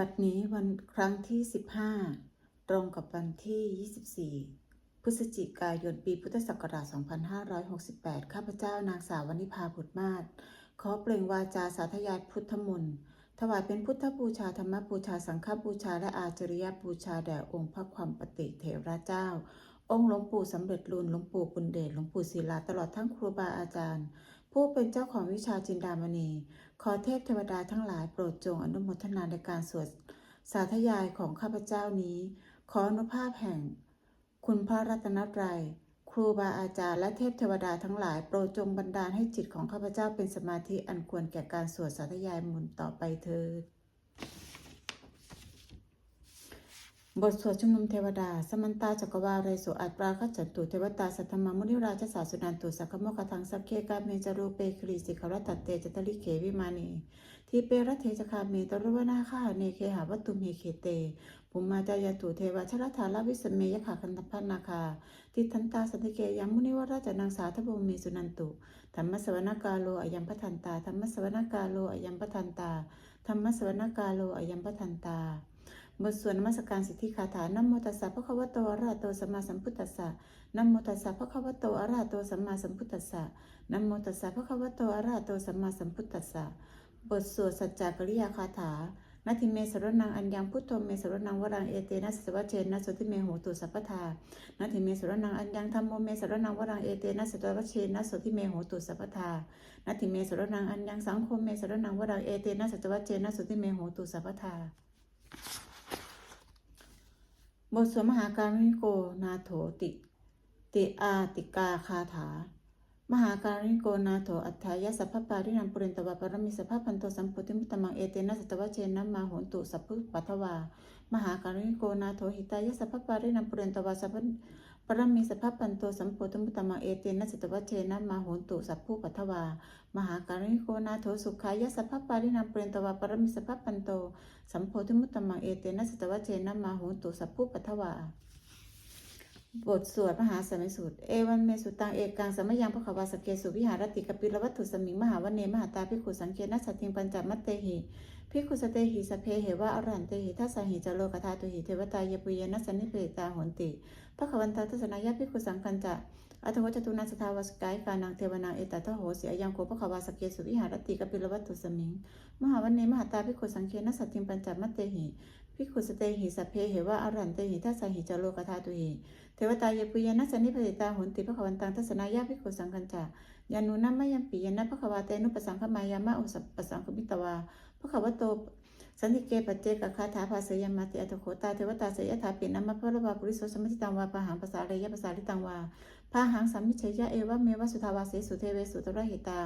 บัดนี้วันครั้งที่ 15 ตรงกับวันที่ 24 พฤศจิกายนปีพุทธศักราช 2568 ข้าพเจ้านางสาววนิพาบุตรมาศขอเปล่งวาจาสาธยายพุทธมนต์ถวายเป็นพุทธบูชาธรรมบูชาสังฆบูชาและอาจริยบูชาแด่องค์พระความปฏิเถระเจ้า องค์หลวงปู่สำเร็จรุนหลวงปู่ปุณเดชหลวงปู่ศิลาตลอดทั้งครูบาอาจารย์ ผู้เป็นเจ้าของวิชาจินดามณี ขอเทพเทวดาทั้งหลายโปรดจงอนุโมทนาในการสวดสาธยายของข้าพเจ้านี้ ขออนุภาพแห่ง คุณพระรัตนตรัย ครูบาอาจารย์และเทพเทวดาทั้งหลายโปรดจงบันดาลให้จิตของข้าพเจ้าเป็นสมาธิอันควรแก่การสวดสาธยายมุนต่อไปเถิด บทสวดชุมนุมเทวดา สมันตาจักรวาเรสุอัตปราคัจจตุเทวตาสัทธมามุนิราชสาสุนันตุสักโมกทังสักเคกาเมจารูเปคลีสิขรัตเตจตลิเขวิมานีทีเปรเทจคาเมตรุวนาคาเนเคหาวัตตุเมเคเตปุมมาจายตุเทวชรธาลวิสเมยขาคันตพันนาคาทิทันตาสันติเกยังมุนิวราชนางสาทบุมเมสุนันตุธรรมสวนกาโลอยัมปทันตาธรรมสวนกาโลอยัมปทันตาธรรมสวนกาโลอยัมปทันตา บทสวดนมัสการสิทธิคาถานะโมตัสสะพระคะวะโตอระหะโตสัมมาสัมพุทธัสสะนะโมตัสสะพระคะวะโตอระหะโตสัมมาสัมพุทธัสสะนะโมตัสสะพระคะวะโตอระหะโตสัมมาสัมพุทธัสสะบทสวดสัจจกริยาคาถานาทิเมสรนังอัญญังพุทโธเมสรนังวรังเอเตนะสสวะเชนะสุติเมโหตุสัพพทานาทิเมสรนังอัญญังธรรมโมเมสรนังวรังเอเตนะสสวะเชนะสุติเมโหตุสัพพทานาทิเมสรนังอัญญังสังโฆเมสรนังวรังเอเตนะสสวะเชนะสุติเมโหตุสัพพทา บทสวดมหาการุณิโกนาโถติ ติอาติกาคาถา มหาการุณิโกนาโถอัฏฐายะสัพพปารินันปุเรนตวาปรมิสัพพพันโตสัมปุติมุตตมังเอเตนะสัตวะเชนะมาโหนตุสัพพุปัทวา มหาการุณิโกนาโถหิตายะสัพพปารินันปุเรนตวาสัพพ ปรมิสัพพพันโตสัมปุตมุตตมังเอเตนะสัตวะเชนะมาโหนตุสัพพุปัทวามหาการณิโกนาโถสุขายะสัพพปารินันปุเรนตวาปรมิสัพพพันโตสัมโพธมุตตมังเอเตนะสัตวะเชนะมาโหนตุสัพพุปัทวาบทสวดมหาสมัยสูตเอวันเมสุตังเอกังสมยังพระขวาสเกสุวิหารติกปิลวัตถุสมิงมหาวเนมหาตาภิขุสังเกนัสสติงปัญจมัตเตหิ ภิกุสเตหิสเพเหวะอรหันเตหิทัสสหิจโลกธาตุหิเทวตายปุยนัสนิเพตาหนติพระขวันตาทัศนายาภิกุสังกันจะอัตโหจตุนัสทาวสกายกานังเทวนาเอตตะโหสียังโคพระขวาสเกสุวิหารติกปิลวัตถุสมิง มหาวันเนมหาตาภิกุสังเกนัสติงปัญจมัตเตหิภิกุสเตหิสเพเหวะอรันเตหิทัสสหิจโลกธาตุหิเทวตายปุยนัสนิปติตาหุนติพระขวันตังทัศนายาภิกุสังกัญจายานุนัมมยัมปียนะพระขวาเตนุปสังขมายามะอุสปสังคมิตวา ระขวโตสันติเกปเจกคาถาภาเสยมาติอัตโคตาเทวตาเสยถาปินัมมะพระวาปุริโสสมติตังวาปะหังภาษาเรยะภาษาลิตังวาพาหังสัมมิเชยะเอวะเมวะสุทาวาเสสุเทเวสุตระหิตา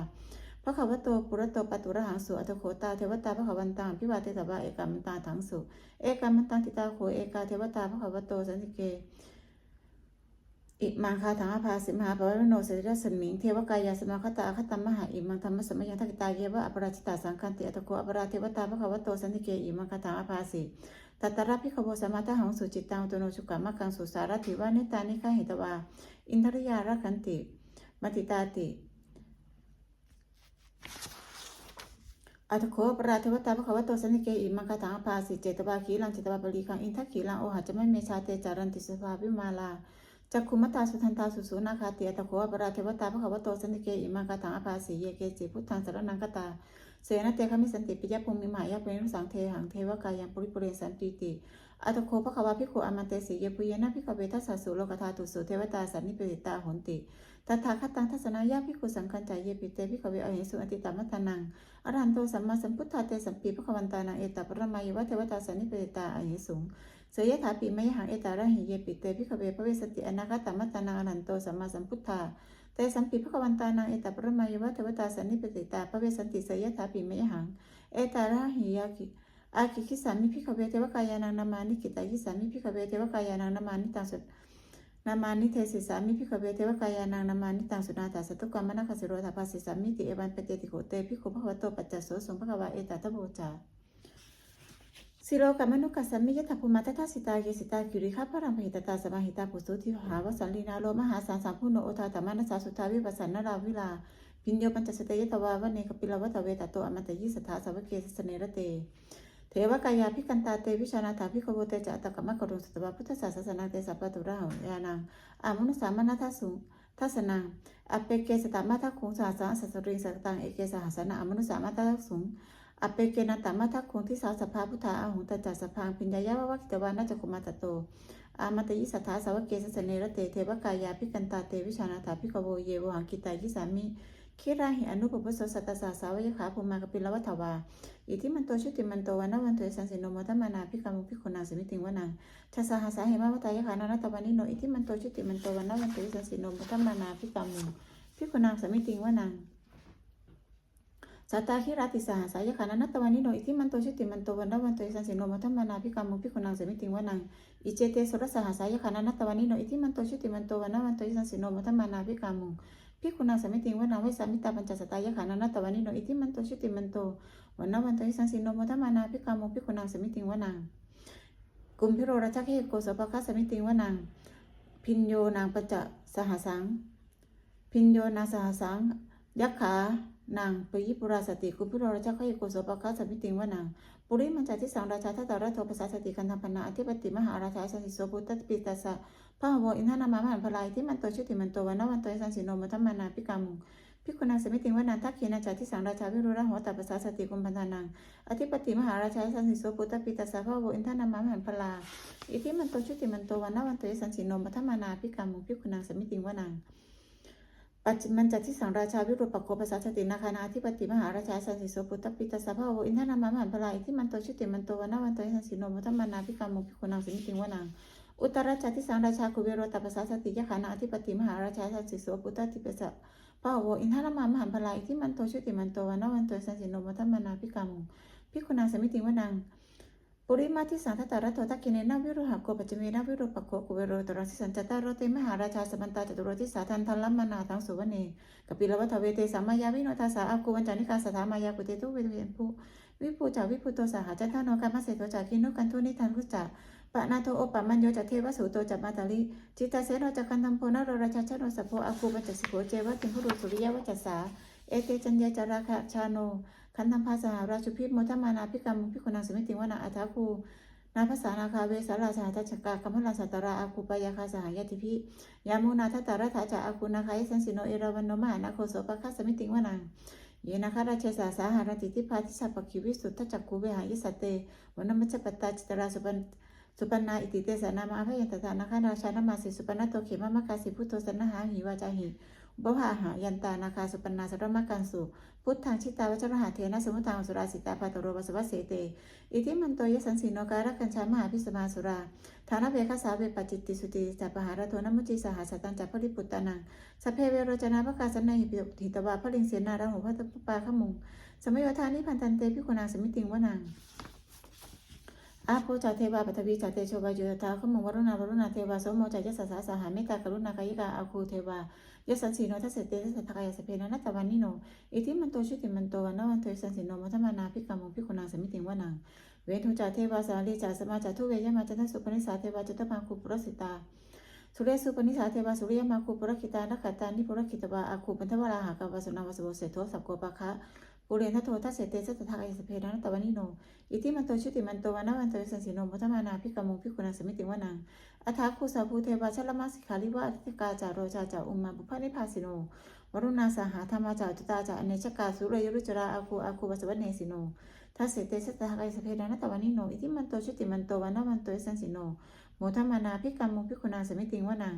พระขวัตโตปุระโตปตุระหังสุอัตโคตาเทวตาพระขวันตังพิวาเตตบะเอกามันตาถังสุเอกามันตังติตาโขเอกาเทวตาพระขวัตโตสันติเก อิมังคาถังอภาสิมหาปวารโนเสริสมิงเทวกายาสมาคตาคตมมหาอิมังธรรมสมัยังทักตาเยวะอปราชิตาสังคันติอัตโกอปราเทวตาพระขวโตสันติเกอิมังคาถังอภาสิตัตตระพิขโวสมาตาหังสุจิตตังตุโนชุกามังคังสุสารถิวานิตานิฆาหิตวาอินทริยารักขันติมติตาติอัตโคปราเทวตาพระขวโตสันติเกอิมังคาถังอภาสิเจตวาขีลังเจตวาปรีคังอินทักขีลังโอหัจจะไม่เมชาเตจารันติสภาวิมาลา จักขุมตาสุทันตาสุสุนาคาเตียตะโขปราเทวตาพระขวโตสันติเกอิมังคาถังอภาสีเยเกจิพุทธังสารนังกตา เสนาเตคามิสันติปิยภูมิมหายาเปนุสังเทหังเทวกายังปุริปุเรสันติติอัตโคพระขวาภิกขุอมันเตสีเยปุเยนะภิกเวทัสสุโลกธาตุสุเทวตาสันนิปิตาหนติตถาคตังทัศนายาภิกขุสังคัญจายเยปิเตภิกเวอเหสุอติตามัตนังอรหันโตสัมมาสัมพุทธาเตสัมปีพระขวันตานังเอตตปรมายวะเทวตาสันนิปิตาอเหสุง สยถาปิมยหังเอตาระหิเยปิเตพิขเวพระเวสติอนาคตามัตตานังอนันโตสัมมาสัมพุทธาเตสัมปิพระวันตานังเอตปรมายวะเทวตาสันนิปติตาพระเวสันติเสยถาปิมยหังเอตาระหิยากิอาคิคิสามิพิขเวเทวกายานังนามานิกิตายิสามิพิขเวเทวกายานังนามานิตังสุนามานิเทศิสามิพิขเวเทวกายานังนามานิตังสุนาตาสตุกรรมนาคสิโรธาภาสิสามิติเอวันเปเตติโกเตพิขุพระวโตปัจจโสสงพระวาเอตตะโบจา สิโลกัมนุกัสสมิยะทัพุมาตถาสิตาเยสิตาคิริข้าพระรังพหิตตาสมาหิตาปุสุทิหาวสันลีนาโลมหาสารสามพุโนโอทาตมานัสสาสุทาวิปัสสนนาราวิลาพิญโยปัญจสเตยตวาวันเนกปิลวัตเวตโตอมตะยิสถาสาวเกสเนระเต เทวกายาพิกันตาเตวิชานาถาพิกโวเตจะตะกะมะกรุงสตวาพุทธศาสนาเตสัพพตุระหอยานังอามุนสามนาทัสุทัสนังอเปเกสตามาทักขุงสาสาสัสริงสักตังเอเกสหัสนะอามุสามาทักสุง อเปเกนันตามาทักขุงที่สาวสภาพุทธาอาหุงตจัสสพังปิญญายาววักิตวานาจกุมาตโต อามาตยิสัทธาสาวกเกสสเนรเตเทวกายาพิกันตาเตวิชานาถาพิกโวเยวหังกิตายิสามิคิราหิอนุปปสสสัตสาสาวยขาภูมากปิลวัฏวา อิทิมันโตชุติมันโตวันนวันโตสันสิโนมทัมมานาพิกามุพิโคนาสมิติงวนังทัสสะหาสาเหมาวตายขานานตวานิโนอิทิมันโตชุติมันโตวันนวันโตสันสิโนมทัมมานาพิกามุพิโคนาสมิติงวนัง สัตตาคิราติสหสายะขานานัตวานิโนอิทิมันโตชุติมันโตวันนวันโตสันสิโนมทัมมานาพิกามุพิโคนาสมิติงวนังอิเจเตสุรสหสายะขานานัตวานิโนอิทิมันโตชุติมันโตวันนวันโตสันสิโนมทัมมานาพิกามุพิโคนาสมิติงวนังเวสามิตาปัญจสตายขานานัตวานิโนอิทิมันโตชุติมันโตวันนวันโตอิสังสิโนมทัมมานาพิกาโมพิคุนังเสมิติงวนังกุมพิโรราชเขโกสภคัสสมิติงวนังพินโยนางปัจจสหสัง พินโยนาสหสังยักขา นางปยิปุราสติกุมพิโรราชเขโกสภคัสสมิติงว่านังปุริมันจาทิสังราชาทัตตารัตโทภาษาสติกันธปนาอธิปติมหาราชาสันติโสพุตตปิตัสะพระหวอินทนามามหันพลายที่มันโตชุติมันโตวันนวันโตสังสิโนโมทัมมานาพิกามุงพิกุณาสมิติงวนันทักขีนาจาที่สังราชาวิรุระหัวตัภาษาสติกุมพันธานังอธิปติมหาราชาสันสิโสปุตตปิตาสาภาวอินทนามามหันพลาอิทิมันโตชุติมันโตวันนวันโตยสันสิโนมัทมานาพิกามุงพิกุณาสมิติวนัง ปัจจิมันจัดที่สังราชาวิรุปโคภาษาสตินาคานาธิปติมหาราชาสันสิโสปุตตปิตาสาภาวอินทนามามหันพลาอิทิมันโตชุติมันโตวันนวันโตยสันสิโนมัทมานาพิกามุพิกุณาสมิติวนังอุตรราชาที่สังราชาคุเวโรตัปภาษาสติยคานาธิปติมหาราชาสันสิโสปุตตติปิตาปะโวอินทรามามหันพลายที่มันโตชุติมันโตวันนวันโตสันสิโนมัทมานาพิกามุพิคุนาสมิติวนัง ปุริมาทิสังทัตตารัตโตทักกิเนนาวิรุหะโกปัจจเมนาวิรุปะโกกุเวโรตรัสิสันจตตารโตมหาราชาสมันตาจตุโรทิสาทันทันลัมมนาทังสุวเนกปิลวัฏเวเตสัมมายาวิโนทาสาอากูวันจานิกาสถามายากุเตตุเวเวียนภูวิภูจาวิภูโตสาหจันทานโนกามเสโตจากินุกันทุนิทันพุจาปะนาโทโอปะมันโยจัเทวสุโตจัมาตาลิจิตาเสโนจักันตัมโพนโรราชาชโนสัพโพอากูปัจจสิโกเจวะติมพุรุสุริยวัจจสาเอเตจัญญาจาราคะชาโน ขันธัมภาสหราชุพิโมทมานาพิกรรมพิคุณาสมิติวนาอัฐาคูนาภาษานาคาเวสาราสหทัชกาคัมพลาสัตราอาคูปยาคาสหายติพิยามุนาทัตตารัฐาจาอาคูนาคายสันสิโนเอราวันโนมานาโคโสปะคัสมิติวนังเยนาคาราชสาสาหารติทิพาทิสัพคิวิสุทธจักคูเวหายสัตเตวันมัจจปตตาจิตราสุปันสุปันนาอิติเตสนามาอภัยตถานาคาราชานามาสิสุปันนโตเขมมะกาสิพุทโธสนนหาหิวาจาหิบวหาหายันตานาคาสุปันนาสรมกันสุ พุทธังชิตาวจรหาเทนะสมุทังสุราสิตาปาตโรวสวัสเสเต อิทิมันโตยสันสีโนการกัญชามหาพิสมาสุราฐานเวคาสาเวปจิตติสุติจัปหารโทนมุจิสหัสตันจัพพริปุตตานังสเพเวโรจนาภกาสนัยหิตวาพลิงเสนาราหุพัตปาขมุง สมัยทานิพันตันเตพิคุนาสมิติงวนังอาโพจาเทวาปัทวีจาเตโชวายุตถาขมงวรุณาวรุณาเทวาโสโมจายสสสาสหาเมตตากรุณาคายิกาอาคูเทวา ยสันสีโนทัสเสเตทัสสทกายสเพนะนัตตวันนิโนอิทิมันโตชุติมันโตวันนวันโตสันสิโนมัทมานาพิกรรมพิคุนาสมิติงวนังเวทุจาเทวาสาลีจาสมาจาทุเวยมาจันทสุปนิสาเทวาจตพังคุปรสิตาสุเรสุปนิสาเทวาสุริยมาคุปรคิตานักขตานิปุรคิตวาอาคูปันทวราหากาวาสุนาวาสโบเสโทสัพโกปะคะ ปุเรนทัโททัสเสเตสัตถากายสเพนะนัตตวันนิโน อิทิมันโตชุติมันโตวันนวันโตสันสิโนมัทมานาพิกรรมพิคุนาสมิติงวนังอัฐาคุสาภูเทวาชลมาสิกขาลิวะอธิกาจาโรจาจาอุมมาบุพนิพาสิโนวรุณาสหาธรรมาจาจุตาจาอเนชกาสุรยรุจราอาคูอาคูวัสวเนสิโนทัสเสเตสัตตะกายสเพดานัตตวานิโน อิทิมันโตชุติมันโตวันนวันโตสันสิโนโมทัมานาพิกรรมมุพิคุนาสมิติงวนัง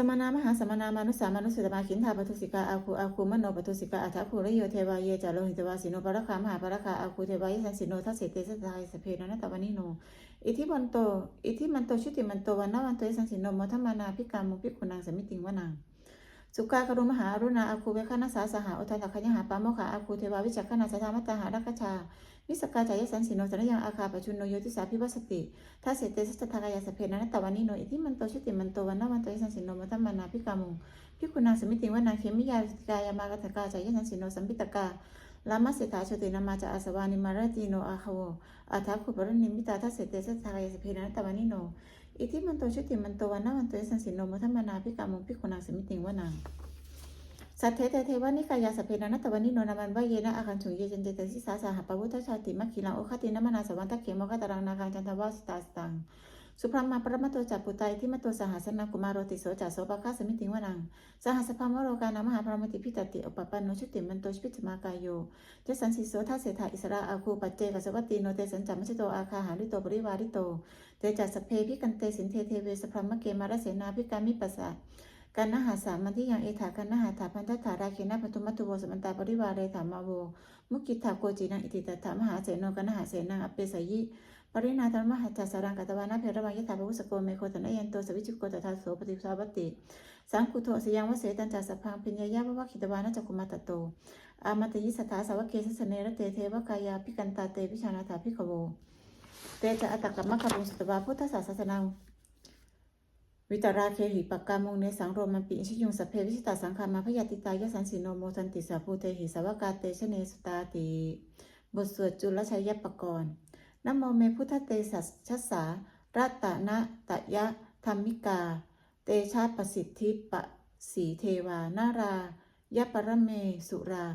สมณามหาสมณามานุสามานุสิตมาขินทาปทุสิกาอาคูอาคูมโนปทุสิกาอัฏฐคูระโยเทวาเยจาโลหิตวาสิโนปรคามหาปรคาอาคูเทวายสันสิโนทัสเสเตสตายสเพดานัตตวานิโนอิทิมันโตอิทิมันโตชุติมันโตวันนวันโตสันสิโนมทัมมานาพิกรรมมุพิคุนังสมิติงวนังสุกากรุมหาอรุณาอาคูเวคานาสาสหาอุทาตักขยหาปามโมขาอาคูเทวาวิจักขณาสธามตาหารักชา วิสกาจายสันสิโนสันยังอาคาปชุนโนโยติสาพิวัสติทัสเสเตสัจทากายสเพนันตวันนิโนอิทิมันโตชุติมันโตวันนวันโตยสันสิโนมัตมานาพิกามุงพิคุนาสมิติวนาเคมิยาติกายามากตกาจายสันสิโนสัมปิตกาลามัสเสตาชตินามาจาอาสวานิมารติโนอาคาวอาทัคุปรนิมิตาทัสเสเตสัจทากายสเพนันตวันนิโนอิทิมันโตชุติมันโตวันนวันโตยสันสิโนมัตมานาพิกามุงพิคุนาสมิติวนา สัทเทเทเทวานิกายาสเพนันตวันนิโนนามันวะเยนะอาคันฉุงเยจันเจตสิสาสาหปวุทธชาติมัคคิลังโอคตินมนาสวันตะเขมกตรังนาคังจันทวาสตาสตังสุพรมาปรมาโตจักปุตายที่มโตสหัสนากุมารติโสจัสโสปะคาสมิติวนังสหัสพามโรกานามหาปรมติพิตติอปปปันโนชุติมันโตชิพิจมากายโยเจสันสิโสทัสเสถาอิสระอาคูปัจเจกสวัตติโนเตสันจัมมชโตอาคาหาริโตปริวาริโตเตจัสสเพพิกันเตสินเทเทเวสพรมเกมารเสนาพิกามิปัสสะ กันนหาสามันที่ยังเอถากันนหาถาพันธถาราเคนะปทุมัตตุโวสมันตาปริวาเรถามาโว มุกิถาโกจินังอิติตถามหาเสโนกันนหาเสนังอเปสยิปรินาธรรมหัจจสารังกัตวานาเพระวังยถาภวุสโกเมโคตนะยันโตสวิจุโกตถาโสปฏิสาวติ สังคุโทสยังวเสตันจัสพังพิญญายาวะคิตวานะจักุมาตโต อามาตยิสถาสาวกเกสสเนระเตเทวกายาพิกันตาเตพิชานาถาพิขโวเตจะอัตตกัมมะกัปุสตวาพุทธศาสนัง วิตราเคหิปกกามงเนสังโรมันปิอิชยุงสเพวิชิตาสังขามาพยาติตายสันสิโนโมทันติสาภูเตหิสวกาเตชเนสตาติบทสวดจุลชัยยปกรณ์นโมเมพุทธเตสัสชัสสารัตตะนะตะยะธรรมิกา เตชะประสิทธิปะสีเทวานารา ยปรเมสุรา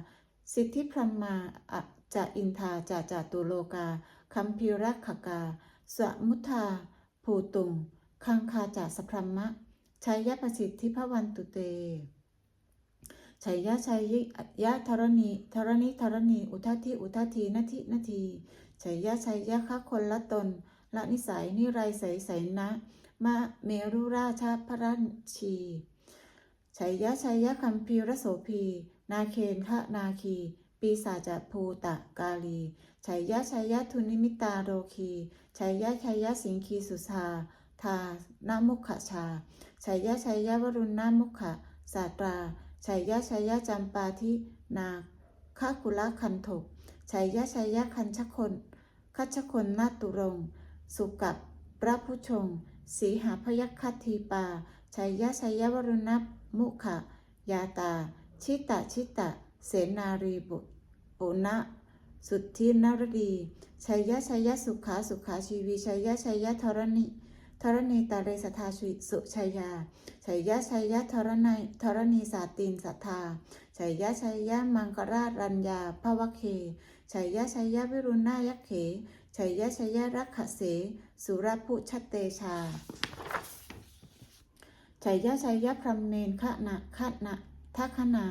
สิทธิพรหมาอะจะอินทาจะจาตุโลกาคัมพิรักขกา สมุทาภูตุง คังคาจาสพรมะชัยยะประสิทธิพวันตุเตชัยยะชัยยะธรณีธรณีธรณี อุทัติอุทัทีนาทินาทีชัยยะชัยยะคะคนละตน ละนิสัยนิไรใสใสนะมะเมรุราชาพระราชีชัยยะชัยยะคัมพีรโสพี นาเคนทะนาคี ปีศาจภูตะกาลีชัยยะชัยยะทุนิมิตาโรคีชัยยะชัยยะสิงคีสุธา ทานามุขชาชัยยะชัยยะวรุณนามุขะสาตราชัยยะชัยยะจำปาทินาคคุละคันถกชัยยะชัยยะคันชคนคัชคนนาตุรงสุกับพระผู้ชง สีหาพยัคฆทีปาชัยยะชัยยะวรุณมุขะยาตา ชิตะชิตะ เสนารีบุตรปุณะสุทธินรดีชัยยะชัยยะสุขาสุขาชีวีชัยยะชัยยะธรณิ ธรณีตาเรสทาชุสุชัยยาชัยยะชัยยะธรณีธรณีสาตินสัทธาชัยยะชัยยะมังกราชรัญญาภวเคชัยยะชัยยะวิรุณายักเขชัยยะชัยยะรักขเส สุรพุชเตชาชัยยะชัยยะพรหมเนนขณะขณะทัคนา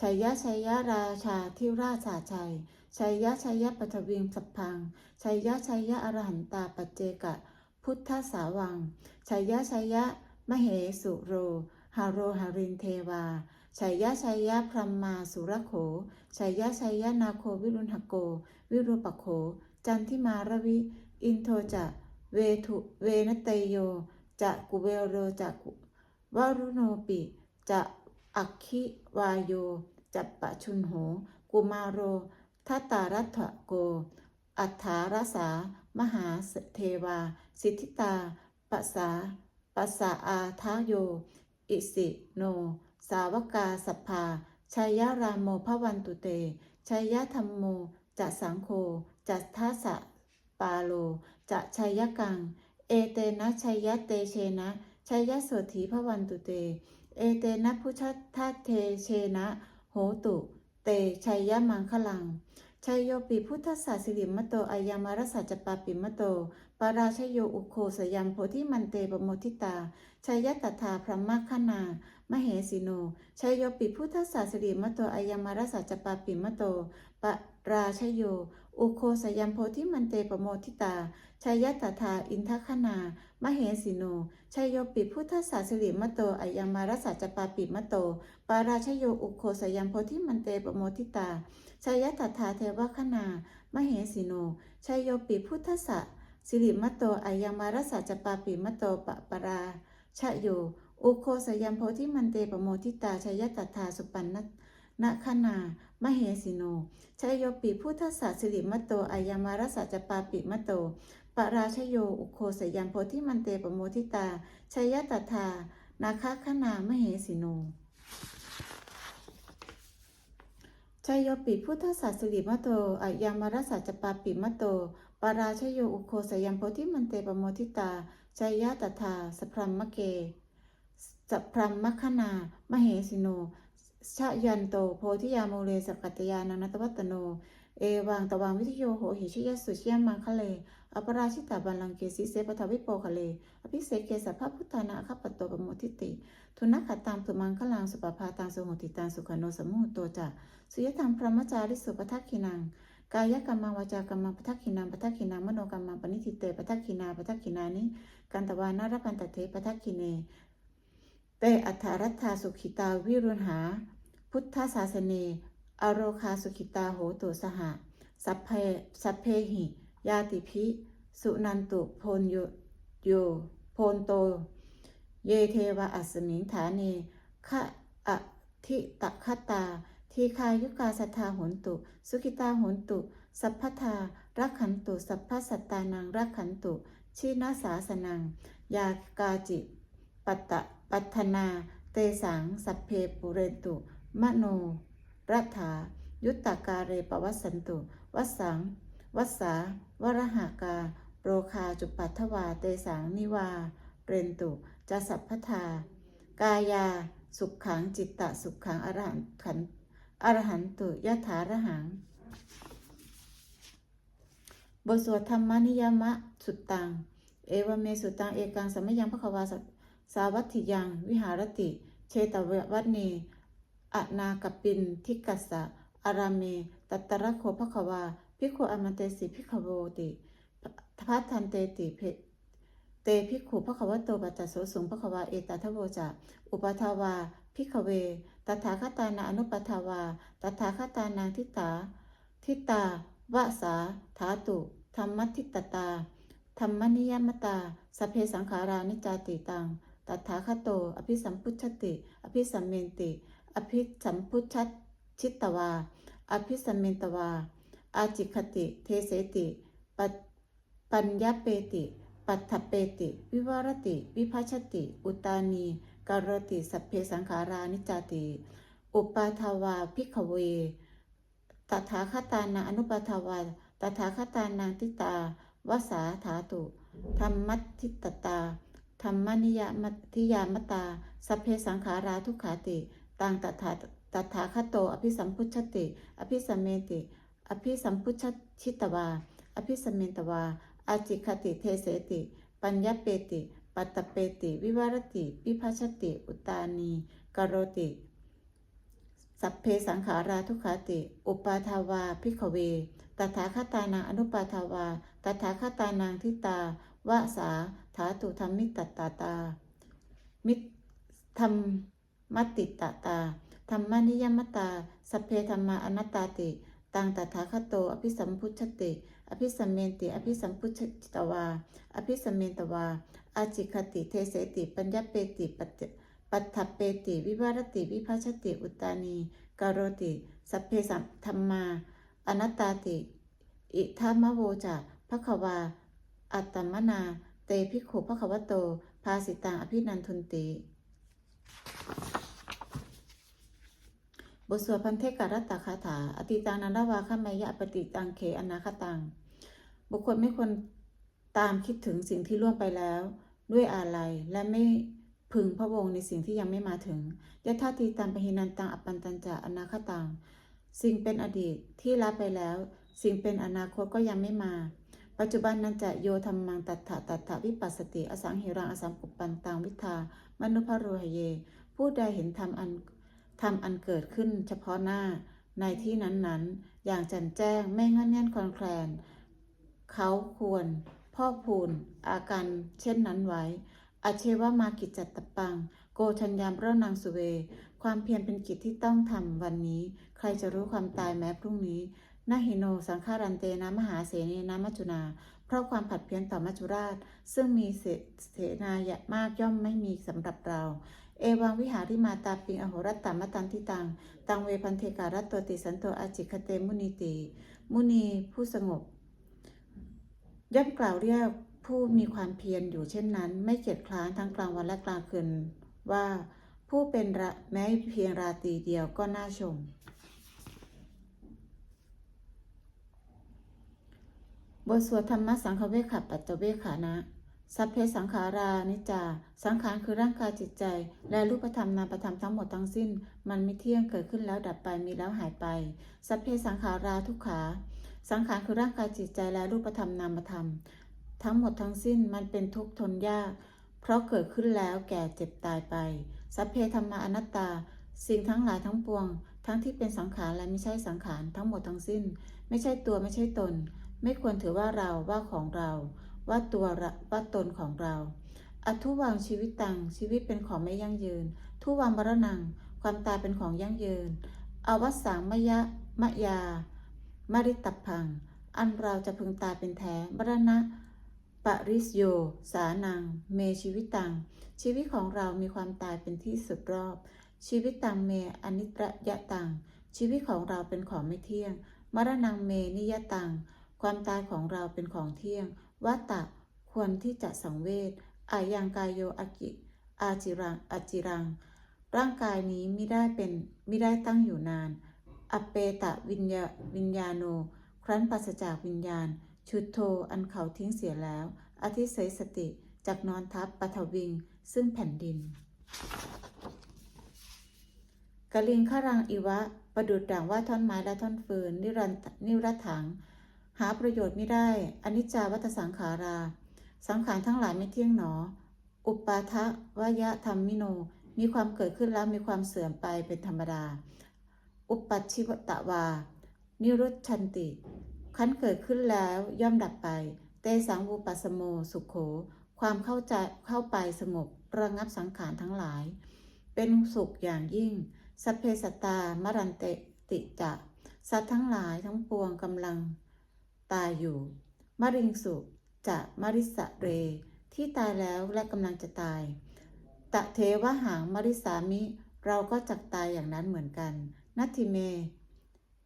ชัยยะชัยยะราชาทิราชาชัยชัยยะชัยยะปัทวิงสัพพังชัยยะชัยยะอรหันตาปัจเจกะ พุทธสาวัง ชัยยะชัยยะ มเหสุโร หาโรหารินเทวา ชัยยะชัยยะพรหมมาสุรโข ชัยยะชัยยะนาโควิรุณหโก วิรูปโข จันทิมารวิ อินโทจะเวทุเวนเตโย จะกุเวโรจะกุวารุโนปิ จะอักขิวายโย จะปะชุนโห กุมารโรทัตตารัตถโก อัฏฐารสา มหาเทวา สิทธิตาปัสสาปัสสาอาทาโย อิสิโน สาวกาสัพพาชัยยะรามโมพระวันตุเตชัยยะธรรมโมจะสังโฆจะทัสสะปาโลจะชัยยะกัง เอเตนะชัยยะเตเชนะชัยยะโสถีพระวันตุเต เอเตนะพุชทัตเทเชนะ โหตุ เตชัยยะมังคลังชัยโยปิพุทธศาสิริมโตอายามารสัจปาปิมโต ปาราชโยอุโคสยัมโพธิมันเตปโมทิตาชัยยะตถาพระมคณามเหสิโนชัยโยปิพุทธศาสิริมโตอายมารสัจปาปิมโตปราชโย อุโคสยัมโพธิมันเตปโมทิตาชัยยะตถาอินทคณามเหสิโนชัยโยปิพุทธศาสิริมโตอายมารสัจปาปิมโตปราชโยอุโคสยัมโพธิมันเตปโมทิตาชัยยะตถาเทวคณามเหสิโนชัยโยปิพุทธสะสิ ริมัตโตอายังมารสัจปาปิมัตโตปะปราชะโยอุโคสยัมโพธิมันเตปโมทิตาชยยะตถาสุปันนนคณามเหสิโนชยโยปิพุทธสะสิริมโตอายังมารสัจปาปิมัตโตปราชโยอุโคสยัมโพธิมันเตปโมทิตาชยยะตถานาคคณามเหสิโนชยโยปิพุทธศาสริมัตโตอะยามารสัจปาปิมัตโต ปาราชโยอุโคสยัมโพธิมันเตปโมทิตาชัยยะตถาสพรัมมะเกสัพพรัมมคณามเหสิโน ชะยันโต โพธิยาโมเลสกัตยานันตวัตโน เอวังตวังวิทโยโหหิชยสุชยมังคะเล อปราชิตาบัลลังเกสิเสปทวิโปคะเล อภิเศกเกสัพพะพุทธานาคัปปโตปโมทิติ ทุนักขตังตุมังคลังสุปภาตังสุหติตังสุขโนสมุโตจะสุยตังพรหมจาริสุปทักขินัง กายกรรมวาจากรรมปทักขินังปทักขินังมโนกรรมปณิทิเตปทักขินาปทักขินานิกันตวานารัปันตเทปทักขิเนเตอัฏฐรัตถาสุขิตาวิรุณหา พุทธศาสเนอโรคาสุขิตาโหตุสหะสัพเพสัพเพหิยาติภิสุนันตุโพนโยโยโพนโต เยเทวะอัสมิงฐาเนคะอะทิตะคตา ทีคายุกาสัทธาหนตุ สุขิตาหนตุ สัพพทารักขันตุ สัพพสัตตานังรักขันตุ ชีนาสาสนัง ยากาจิ ปัตตะปัทนา เตสัง สัพเพปุเรนตุ มโนรัฐา ยุตตากาเรปวัสสันตุ วัสสัง วัสสาวรหากา โรคาจุปัทถวา เตสังนิวา เรนตุ จะสัพพทา กายา สุขขังจิตตะสุขขังอรหันขัน อรหันตุยะถาระหัง บทสวดธรรมนิยมะสุตตัง เอวเมสุตัง เอกังสมยังพระควาสสาวัตถิยัง วิหารติ เชตวัตเนอนาคปินทิกัสสะอารามเมตัตตระโคภควาพิกขุอมันเตสิพิกขโวติพัทันเตติเพเตพิกขุภควโตปัจจโสสุงภควาเอตทโวจะอุปทาวาพิกขเว ตถาคตานาอนุปทาวา ตถาคตานาทิตา ทิตาวะสาธาตุ ธรรมทิตตา ธรรมนิยมตาสเพสังขารานิจาติตัง ตถาคโต อภิสัมพุชติ อภิสัมเมนติ อภิสัมพุชชชิตตวา อภิสัมเมนตวา อาจิคติ เทเสติปัปัญญาเปติ ปัตถเปติ วิวารติ วิภัชติ อุตานี การติสัพเพสังขารานิจติ อุปาทาวาพิกขเว ตถาคตานาอนุปทาวา ตถาคตานาทิตาวสาธาตุ ธรรมัตทิตตา ธรรมนิยมทิยามตา สัพเพสังขาราทุกขาติ ตังตถาตถาคโต อภิสัมพุชติ อภิสัมเมติ อภิสัมพุชชชิตวา อภิสัมเมตวาอาจิคติเทเสติ ปัญญเปติ ปัตตเปติ วิวารติวิภัชติ อุตานีกโรติ สัพเพสังขาราทุขาติ อุปาทาวาพิกเว ตถาคตานังอนุปาทาวา ตถาคตานังทิตาวะสาธาตุธรรมิตตตาตา มิธรรมมติตตา ธรรมนิยมตา สัพเพธรรมาอนัตตาติตังตถาคโต อภิสัมพุชติ อภิสัมเมนติ อภิสัมพุชตวา อภิสัมเมนตวา อาจิคติเทเสติ ปัญญเปติปัจปัตถเปติ วิวารติ วิภัชติ อุตานีกโรติ สัพเพสัมธรรมา อนัตตาติ อิทัมมโวจะภควา อัตตมนา เตภิขุภควโต ภาสิตังอภินันทุนติ บทสวดพันเทกรัตตคาถา อติตังนันทวาขมายะปฏิตังเคอนาคตัง บุคคลไม่ควร ตามคิดถึงสิ่งที่ล่วงไปแล้ว ด้วยอาลัยและไม่พึงพระวงศ์ในสิ่งที่ยังไม่มาถึงยะธาตีตังปหินันตังอปันตันจะอนาคตังสิ่งเป็นอดีตที่ละไปแล้ว สิ่งเป็นอนาคตก็ยังไม่มา ปัจจุบันนั้นจะโยธรรมังตัตถะตัถะวิปัสสติ อสังหิรังอสัมปุปปันตังวิทามนุภโรหเย ผู้ใดเห็นธรรมอันธรรมอันเกิดขึ้น เฉพาะหน้า ในที่นั้นๆ อย่างแจ่มแจ้งไม่งอนแง่นคลอนแคลน เขาควร พอกพูนอาการเช่นนั้นไว้อาเชวมากิจจัตตปัง โกชัญญามร่นางสุเว ความเพียรเป็นกิจที่ต้องทำวันนี้ ใครจะรู้ความตายแม้พรุ่งนี้นาหิโนสังฆารันเตนะมหาเสนีนะมัจจุนา เพราะความผัดเพี้ยนต่อมัจจุราช ซึ่งมีเสนาใหญ่มากย่อมไม่มีสำหรับเรา เอวังวิหาริมาตาปิงอโหรัตตามตันทิตัง ตังเวพันเทการัตตติสันโตอาจิคเตมุนีติมุนีผู้สงบ ย่อมกล่าวเรียกผู้มีความเพียรอยู่เช่นนั้น ไม่เกียจคร้านทั้งกลางวันและกลางคืนว่าผู้เป็นแม้เพียงราตรีเดียวก็น่าชม บทสวดธรรมะสังฆเวขปัจจเวขานะ สัพเพสังขารานิจจา สังขารคือร่างกายจิตใจ และรูปธรรมนามธรรมทั้งหมดทั้งสิ้น มันไม่เที่ยงเกิดขึ้นแล้วดับไปมีแล้วหายไป สัพเพสังขาราทุกขา สังขารคือร่างกายจิตใจและรูปธรรมนามธรรม ทั้งหมดทั้งสิ้นมันเป็นทุกข์ทนยาก เพราะเกิดขึ้นแล้วแก่เจ็บตายไป สัพเพธรรมาอนัตตา สิ่งทั้งหลายทั้งปวง ทั้งที่เป็นสังขารและไม่ใช่สังขารทั้งหมดทั้งสิ้น ไม่ใช่ตัวไม่ใช่ตน ไม่ควรถือว่าเราว่าของเรา ว่าตัวว่าตนของเราอทุวังชีวิตตังชีวิตเป็นของไม่ยั่งยืน ทุวังมรณัง ความตายเป็นของยั่งยืนอวสังมยะมะยา มริตพัง อันเราจะพึงตายเป็นแท้มรณะปริสโย สานัง เมชีวิตตัง ชีวิตของเรามีความตายเป็นที่สุดรอบ ชีวิตตังเมอนิตระยะตัง ชีวิตของเราเป็นของไม่เที่ยง มรณังเมนิยตัง ความตายของเราเป็นของเที่ยงวัตตะควรที่จะสังเวชอายังกายโยอากิ อาจิรังอาจิรัง ร่างกายนี้ไม่ได้เป็นไม่ได้ตั้งอยู่นาน อเปตะวิญญาวิญญาโน ครั้นปราศจากวิญญาณ ชุดโทอันเขาทิ้งเสียแล้ว อธิเสยสติจากนอนทับปฐวิง ซึ่งแผ่นดินกลิงขรังอิวะ ประดุดด่างว่าท่อนไม้และท่อนฟืน นิรันนิรัตถัง หาประโยชน์ไม่ได้อนิจจาวัตสังขารา สังขารทั้งหลายไม่เที่ยงหนอ อุปปาทะวยะธรรมมิโน มีความเกิดขึ้นแล้วมีความเสื่อมไปเป็นธรรมดา อุปัชชิวตะวา นิรุตชันติคันเกิดขึ้นแล้วย่อมดับไป เตสังวูปัสโมสุขโข ความเข้าใจเข้าไปสงบระงับสังขารทั้งหลาย เป็นสุขอย่างยิ่ง สัพเพสตตามรันเตติจะสัตว์ทั้งหลายทั้งปวงกำลัง ตายอยู่ มริงสุจะมริสะเร ที่ตายแล้วและกำลังจะตาย ตะเทวหางมริสามิ เราก็จักตายอย่างนั้นเหมือนกัน นัตถิเม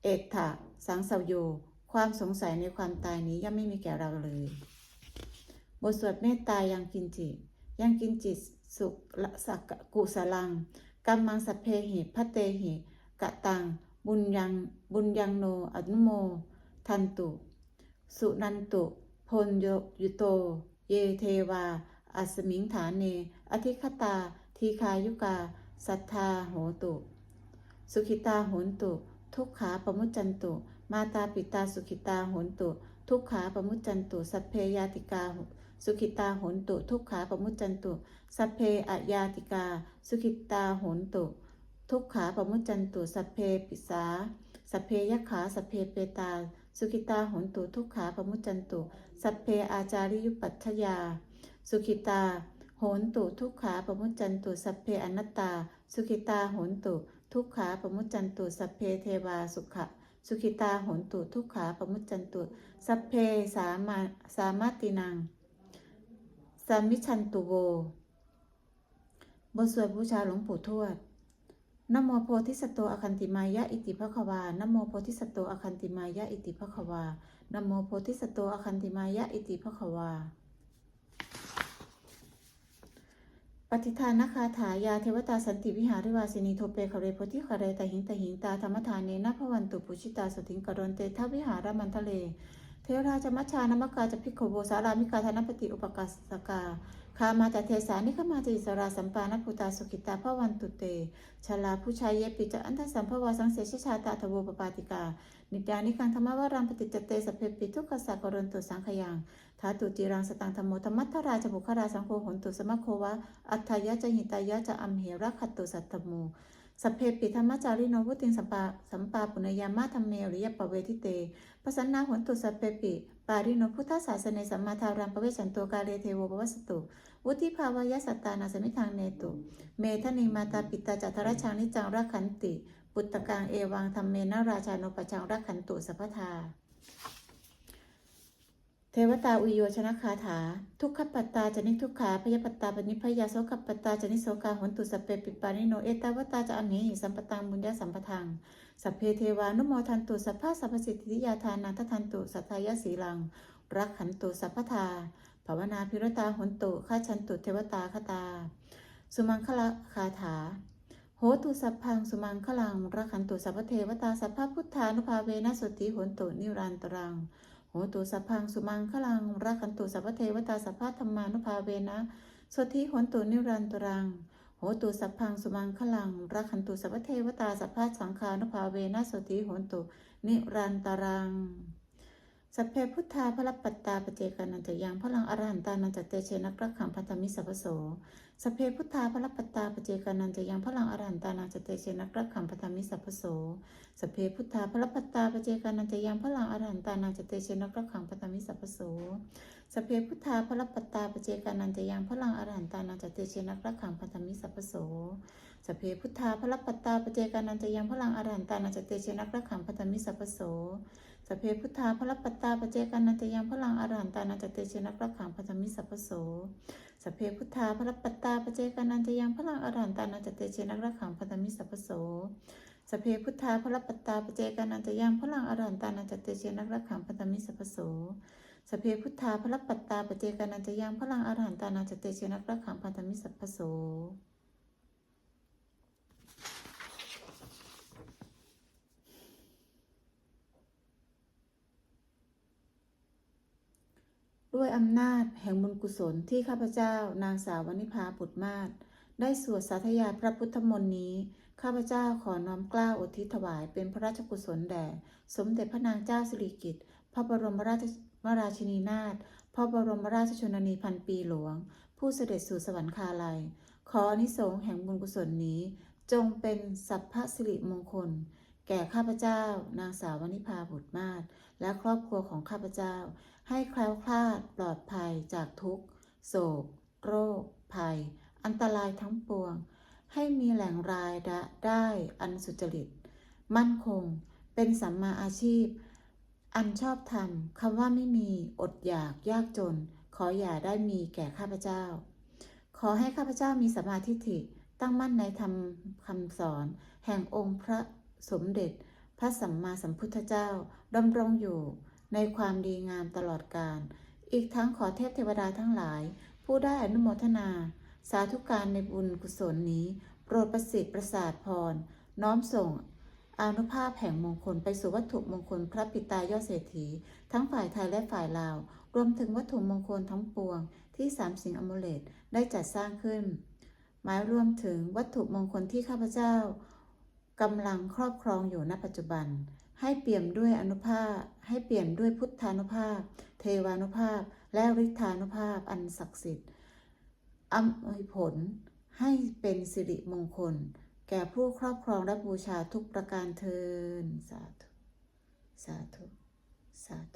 เอตถะสังสวโย ความสงสัยในความตายนี้ย่อมไม่มีแก่เราเลย บทสวดเมตตายังกินจิ ยังกินจิตสุละสักกุสลังกัมมังสพเพหิพัเตหิกะตัง บุญยัง บุญยังโนอนุโม ทันตุ สุนันตุ พลโยยุโต เยเทวา อัสมิงฐานเน อธิคตา ทีคายุกา สัทธาโหตุ สุขิตาโหนตุ ทุกขาปมุจจันตุ มาตาปิตาสุขิตาโหนตุ ทุกขาปมุจจันตุ สัพเพยาติกาสุขิตาโหนตุ ทุกขาปมุจจันตุ สัพเพอะยาติกา สุขิตาโหนตุ ทุกขาปมุจจันตุ สัพเพปิสา สัพเพยขา สัพเพเปตา สุขิตาโหนตุ ทุกขาปมุจจันตุ สัพเพอาจาริยุปัชชยา สุขิตาโหนตุ ทุกขาปมุจจันตุ สัพเพอนัตตา สุขิตาโหนตุ ทุกขาปมุจจันตุสัพเพเทวาสุขะสุขิตาโหนตุทุกขาปมุจจันตุสัพเพสามาสามาตินังสามิชันตุโวบทสวดบูชาหลวงปู่ทวดนโมโพธิสัตโตอคันติมายะอิติภควานโมโพธิสัตโตอคันติมายะอิติภควานโมโพธิสัตโตอคันติมายะอิติภควา ปฏิทานคาถายาเทวตาสันติวิหาริวาสินีโทเปคเรโพธิคเรตหิงตหิงตาธรรมทานเนนะพวันตุปุชิตาสุทิงกรณเตทวิหารมันทะเล เทวราชมัชชานมกาจะพิกขโวสารามิกาธนปฏิอุปกาสกา คามาตเทสานิขมาจิสราสัมปานภูตาสุกิตาพระวันตุเตชลาผู้ชายเยปิจอันทสัมภวสังเสชชาตาทวปปาติกา นิจานิคังธรรมวารังปฏิจเตสเพปิทุกขสักกรณตุสังขยังทาตุจิรังสตังธรรมโมธรรมัทราชบุคราสังโฆหนตุสมะโควะ อัฏฐายะจหิตายะจะอัมเหระขัตตุสัตตโมสัพเพปิธรรมจาริโนวุติงสัมปาสัมปาปุณยามาธรรมเมริยปเวทิเตปสันนาหนตุสัพเพปิ ปาริโนพุทธศาสเนสัมมาทารังปเวชันโตกาเลเทโวปวัสตุ วุติภาวายสัตตานาสมิทางเนตุ เมทนีมาตาปิตาจัตตรชังนิจังรักขันติ ปุตตะกังเอวังธรรมเมนาราชานุปชังรักขันตุสัพทา เทวตาอุโยชนะคาถา ทุกขปตาจนิทุกขาพยปตาปนิพยาโสขปตาจนิโสกาหนตุสเพปิปานิโนเอตาวตาจะอัมเหหิสัมปตังบุญญาสัมปทังสัพเพเทวานุโมทันตุสัพพะสัพพสิทธิยาทานังททันตุสัทธายสีลัง รักขันตุสัพพทา ภาวนาพิรตาหนตุข้าชันตุเทวตาคตา สุมังคละคาถา โหตุสัพพังสุมังคลังรักขันตุสัพเทวตาสัพพะพุทธานุภาเวนะสุทธิหนตุนิรันตรัง โหตุสัพพังสุมังคลังรักขันตุสัพเทวตาสัพพะธรรมานุภาเวนะสวทิหนตุนิรันตรังโหตุสัพพังสุมังคลังรักขันตุสัพเทวตาสัพพะสังฆานุภาเวนะสวทิโหนตุ นิรันตรัง สัพเพพุทธาพระปัตตาปเจกานันจะยังพลังอรหันตานันจะเตเชนักรักขังพันธมิสัพพโสสัพเพพุทธาพระปัตตาปเจกานันจะยังพลังอรหันตานันจะเตเชนักรักขังพันธมิสัพพโสสัพเพพุทธาพระปัตตาปเจกานันจะยังพลังอรหันตานันจะเตเชนักรักขังพันธมิสัพพโสสัพเพพุทธาพระปัตตาปเจกานันจะยังพลังอรหันตานันจะเตเชนักรักขังพันธมิสัพพโสสัพเพพุทธาพระปัตตาปเจกานันจะยังพลังอรหันตานันจะเตเชนักรักขังพันธมิสัพโส สเพพุทธาพระปัตตาปเจกันันตยังพลังอรหันตานันจเตเชนักรักขังพันธมิสัพพโสสเพพุทธาพระปัตตาปเจกันันตยังพลังอรหันตานันจเตเชนักรักขังพันธมิสัพพโสสเพพุทธาพระปัตตาปเจกันันตยังพลังอรหันตานันจเตเชนักรักขังพันธมิสัพพโสสเพพุทธาพระปัตตาปเจกันันตยังพลังอรหันตานันจเตเชนักรักขังพันธมิสัพพโส ด้วยอำนาจแห่งบุญกุศลที่ข้าพเจ้านางสาววนิพาบุตรมาศได้สวดสาธยายพระพุทธมนต์นี้ ข้าพเจ้าขอน้อมกล้าอุทิศถวายเป็นพระราชกุศลแด่ สมเด็จพระนางเจ้าสิริกิติ์พระบรมราชวราชินีนาถพระบรมราชชนนีพันปีหลวง ผู้เสด็จสู่สวรรคาลัย ขออนิสงส์แห่งบุญกุศลนี้ จงเป็นสัพพสิริมงคล แก่ข้าพเจ้า นางสาววนิพาบุตรมาศและครอบครัวของข้าพเจ้า ให้แคล้วคลาดปลอดภัยจากทุกโศก โรค ภัย อันตรายทั้งปวง ให้มีแหล่งรายได้อันสุจริต มั่นคง เป็นสัมมาอาชีพ อันชอบธรรมคำว่าไม่มีอดอยากยากจน ขออย่าได้มีแก่ข้าพเจ้า ขอให้ข้าพเจ้ามีสมาธิฐิตั้งมั่นในธรรมคำสอน แห่งองค์พระสมเด็จ พระสัมมาสัมพุทธเจ้าดำรงอยู่ ในความดีงามตลอดกาล อีกทั้งขอเทพเทวดาทั้งหลาย ผู้ได้อนุโมทนา สาธุการในบุญกุศลนี้ โปรดประสิทธิ์ประสาทพร น้อมส่งอนุภาพแห่งมงคลไปสู่วัตถุมงคลพระปิตายอดเศรษฐี ทั้งฝ่ายไทยและฝ่ายลาว รวมถึงวัตถุมงคลทั้งปวงที่สามสิงอมูเลตได้จัดสร้างขึ้น หมายรวมถึงวัตถุมงคลที่ข้าพเจ้ากำลังครอบครองอยู่ณปัจจุบัน ให้เปี่ยมด้วยอนุภาพ ให้เปี่ยมด้วยพุทธานุภาพ เทวานุภาพ และฤทธานุภาพอันศักดิ์สิทธิ์อำนวยผลให้เป็นสิริมงคล แก่ผู้ครอบครองและบูชาทุกประการเทินสาธุ สาธุ สาธุ